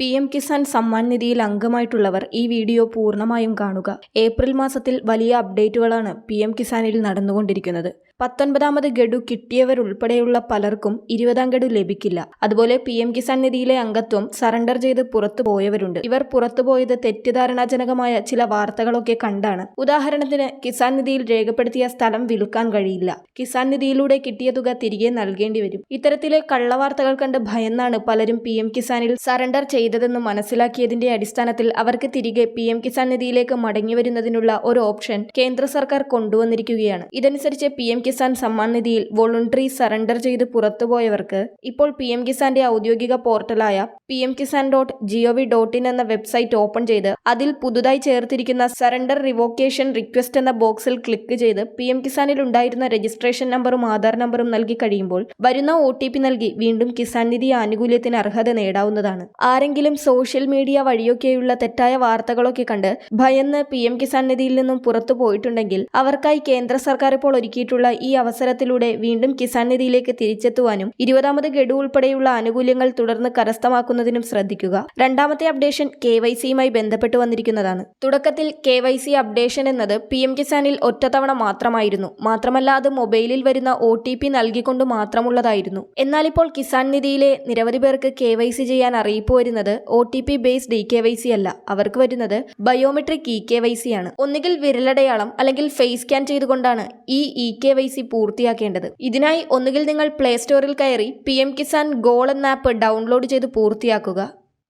P M Kisan Samman നിധിയിൽ അംഗമായിട്ടുള്ളവർ ഈ video പൂർണമായും കാണുക. ഏപ്രിൽ മാസത്തിൽ വലിയ അപ്ഡേറ്റുകളാണ് പി എം കിസാനിൽ നടന്നുകൊണ്ടിരിക്കുന്നത്. പത്തൊൻപതാമത് ഗഡു കിട്ടിയവരുൾപ്പെടെയുള്ള പലർക്കും ഇരുപതാം ഗഡു ലഭിക്കില്ല. അതുപോലെ പി എം കിസാൻ നിധിയിലെ അംഗത്വം സറണ്ടർ ചെയ്ത് പുറത്തു പോയവരുണ്ട്. ഇവർ പുറത്തുപോയത് തെറ്റിദ്ധാരണാജനകമായ ചില വാർത്തകളൊക്കെ കണ്ടാണ്. ഉദാഹരണത്തിന് കിസാൻ നിധിയിൽ രേഖപ്പെടുത്തിയ സ്ഥലം വിൽക്കാൻ കഴിയില്ല. കിസാൻ നിധിയിലൂടെ കിട്ടിയ തുക തിരികെ നൽകേണ്ടി വരും. ഇത്തരത്തിലെ കള്ളവാർത്തകൾ കണ്ട് ഭയന്നാണ് പലരും പി എം കിസാനിൽ സറണ്ടർ ചെയ്തതെന്ന് മനസ്സിലാക്കിയതിന്റെ അടിസ്ഥാനത്തിൽ അവർക്ക് തിരികെ പി എം കിസാൻ നിധിയിലേക്ക് മടങ്ങി വരുന്നതിനുള്ള ഒരു ഓപ്ഷൻ കേന്ദ്ര സർക്കാർ കൊണ്ടുവന്നിരിക്കുകയാണ്. ഇതനുസരിച്ച് പി എം കിസാൻ സമ്മാൻ നിധിയിൽ വോളണ്ടറി സറണ്ടർ ചെയ്ത് പുറത്തുപോയവർക്ക് ഇപ്പോൾ പി എം കിസാന്റെ ഔദ്യോഗിക പോർട്ടലായ P M Kisan dot gov dot in എന്ന വെബ്സൈറ്റ് ഓപ്പൺ ചെയ്ത് അതിൽ പുതുതായി ചേർത്തിരിക്കുന്ന സറണ്ടർ റിവോക്കേഷൻ റിക്വസ്റ്റ് എന്ന ബോക്സിൽ ക്ലിക്ക് ചെയ്ത് പി എം കിസാനിൽ ഉണ്ടായിരുന്ന രജിസ്ട്രേഷൻ നമ്പറും ആധാർ നമ്പറും നൽകി കഴിയുമ്പോൾ വരുന്ന ഒ ടി പി നൽകി വീണ്ടും കിസാൻ നിധി ആനുകൂല്യത്തിന് അർഹത നേടാവുന്നതാണ്. ആരെങ്കിലും സോഷ്യൽ മീഡിയ വഴിയൊക്കെയുള്ള തെറ്റായ വാർത്തകളൊക്കെ കണ്ട് ഭയന്ന് പി എം കിസാൻ നിധിയിൽ നിന്നും പുറത്തു പോയിട്ടുണ്ടെങ്കിൽ അവർക്കായി കേന്ദ്ര സർക്കാർ ഇപ്പോൾ ഒരുക്കിയിട്ടുള്ള ഈ അവസരത്തിലൂടെ വീണ്ടും കിസാൻ നിധിയിലേക്ക് തിരിച്ചെത്തുവാനും ഇരുപതാമത് ഗഡു ഉൾപ്പെടെയുള്ള ആനുകൂല്യങ്ങൾ തുടർന്ന് കരസ്ഥമാക്കുന്നതിനും ശ്രദ്ധിക്കുക. രണ്ടാമത്തെ അപ്ഡേഷൻ കെ വൈ സിയുമായി ബന്ധപ്പെട്ട് വന്നിരിക്കുന്നതാണ്. തുടക്കത്തിൽ കെ വൈ സി അപ്ഡേഷൻ എന്നത് പി എം കിസാനിൽ ഒറ്റത്തവണ മാത്രമായിരുന്നു. മാത്രമല്ല അത് മൊബൈലിൽ വരുന്ന ഒ ടി പി നൽകിക്കൊണ്ട് മാത്രമുള്ളതായിരുന്നു. എന്നാൽ ഇപ്പോൾ കിസാൻ നിധിയിലെ നിരവധി പേർക്ക് കെ വൈ സി ചെയ്യാൻ അറിയിപ്പ് വരുന്നത് O T P based E K Y C അല്ല. അവർക്ക് വരുന്നത് biometric E K Y C ആണ്. ഒന്നുകിൽ വിരലടയാളം അല്ലെങ്കിൽ ഫേസ് സ്കാൻ ചെയ്തുകൊണ്ടാണ് ഈ ഇ കെ വൈ സി പൂർത്തിയാക്കേണ്ടത്. ഇതിനായി ഒന്നുകിൽ നിങ്ങൾ പ്ലേ സ്റ്റോറിൽ കയറി പി എം കിസാൻ ഗോൾ എന്ന ആപ്പ് ഡൗൺലോഡ് ചെയ്ത് പൂർത്തിയാക്കുക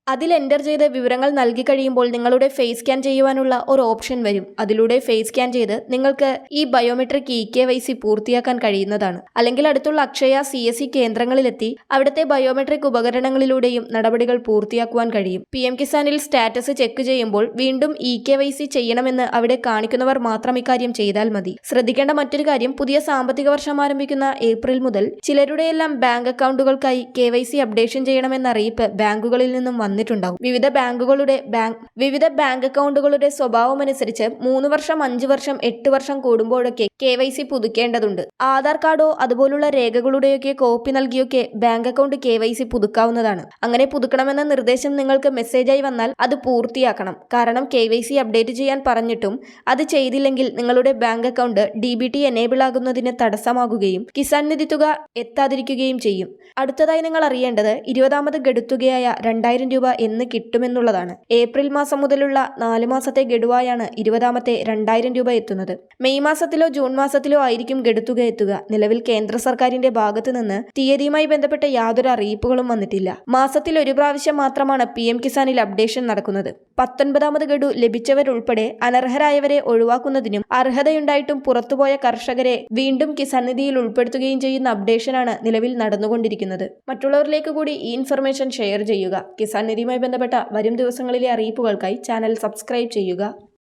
അതിൽ എന്റർ ചെയ്ത് വിവരങ്ങൾ നൽകി കഴിയുമ്പോൾ നിങ്ങളുടെ ഫേസ് സ്കാൻ ചെയ്യുവാനുള്ള ഒരു ഓപ്ഷൻ വരും. അതിലൂടെ ഫേസ് സ്കാൻ ചെയ്ത് നിങ്ങൾക്ക് ഈ biometric e K Y C പൂർത്തിയാക്കാൻ കഴിയുന്നതാണ്. അല്ലെങ്കിൽ അടുത്തുള്ള അക്ഷയ സി എസ് സി കേന്ദ്രങ്ങളിലെത്തി അവിടുത്തെ ബയോമെട്രിക് ഉപകരണങ്ങളിലൂടെയും നടപടികൾ പൂർത്തിയാക്കുവാൻ കഴിയും. പി എം കിസാനിൽ സ്റ്റാറ്റസ് ചെക്ക് ചെയ്യുമ്പോൾ വീണ്ടും ഇ കെ വൈ സി ചെയ്യണമെന്ന് അവിടെ കാണിക്കുന്നവർ മാത്രം ഇക്കാര്യം ചെയ്താൽ മതി. ശ്രദ്ധിക്കേണ്ട മറ്റൊരു കാര്യം പുതിയ സാമ്പത്തിക വർഷം ആരംഭിക്കുന്ന ഏപ്രിൽ മുതൽ ചിലരുടെയെല്ലാം ബാങ്ക് അക്കൗണ്ടുകൾക്കായി കെ വൈ സി അപ്ഡേഷൻ ചെയ്യണമെന്ന അറിയിപ്പ് ബാങ്കുകളിൽ നിന്നും വന്നിട്ടുണ്ടാവും വിവിധ ബാങ്കുകളുടെ ബാങ്ക് വിവിധ ബാങ്ക് അക്കൗണ്ടുകളുടെ സ്വഭാവമനുസരിച്ച് മൂന്ന് വർഷം അഞ്ച് വർഷം എട്ട് വർഷം കൂടുമ്പോഴൊക്കെ കെ വൈ സി പുതുക്കേണ്ടതുണ്ട്. ആധാർ കാർഡോ അതുപോലുള്ള രേഖകളുടെയൊക്കെ copy നൽകിയൊക്കെ bank account K Y C പുതുക്കാവുന്നതാണ്. അങ്ങനെ പുതുക്കണമെന്ന നിർദ്ദേശം നിങ്ങൾക്ക് മെസ്സേജായി വന്നാൽ അത് പൂർത്തിയാക്കണം. കാരണം കെ വൈ സി അപ്ഡേറ്റ് ചെയ്യാൻ പറഞ്ഞിട്ടും അത് ചെയ്തില്ലെങ്കിൽ നിങ്ങളുടെ bank account D B T enable ആകുന്നതിന് തടസ്സമാകുകയും കിസാൻ നിധി തുക എത്താതിരിക്കുകയും ചെയ്യും. അടുത്തതായി നിങ്ങൾ അറിയേണ്ടത് ഇരുപതാമത് ഗഡുത്തുകയായ രണ്ടായിരം രൂപ എന്ന് കിട്ടുമെന്നുള്ളതാണ്. ഏപ്രിൽ മാസം മുതലുള്ള നാല് മാസത്തെ ഗഡുവായാണ് ഇരുപതാമത്തെ രണ്ടായിരം രൂപ എത്തുന്നത്. മെയ് മാസത്തിലോ ജൂൺ മാസത്തിലോ ആയിരിക്കും ഗഡുത്തുക എത്തുക. നിലവിൽ കേന്ദ്ര സർക്കാരിന്റെ ഭാഗത്തു നിന്ന് തീയതിയുമായി ബന്ധപ്പെട്ട യാതൊരു അറിയിപ്പുകളും വന്നിട്ടില്ല. മാസത്തിൽ ഒരു പ്രാവശ്യം മാത്രമാണ് പി കിസാനിൽ അപ്ഡേഷൻ നടക്കുന്നത്. പത്തൊൻപതാമത് ഗഡു ലഭിച്ചവരുൾപ്പെടെ അനർഹരായവരെ ഒഴിവാക്കുന്നതിനും അർഹതയുണ്ടായിട്ടും പുറത്തുപോയ കർഷകരെ വീണ്ടും കിസാൻ നിധിയിൽ ഉൾപ്പെടുത്തുകയും ചെയ്യുന്ന അപ്ഡേഷനാണ് നിലവിൽ നടന്നുകൊണ്ടിരിക്കുന്നത്. മറ്റുള്ളവരിലേക്ക് കൂടി ഈ ഇൻഫർമേഷൻ ഷെയർ ചെയ്യുക. കിസാൻ നിധിയുമായി ബന്ധപ്പെട്ട വരും ദിവസങ്ങളിലെ അറിയിപ്പുകൾക്കായി ചാനൽ സബ്സ്ക്രൈബ് ചെയ്യുക.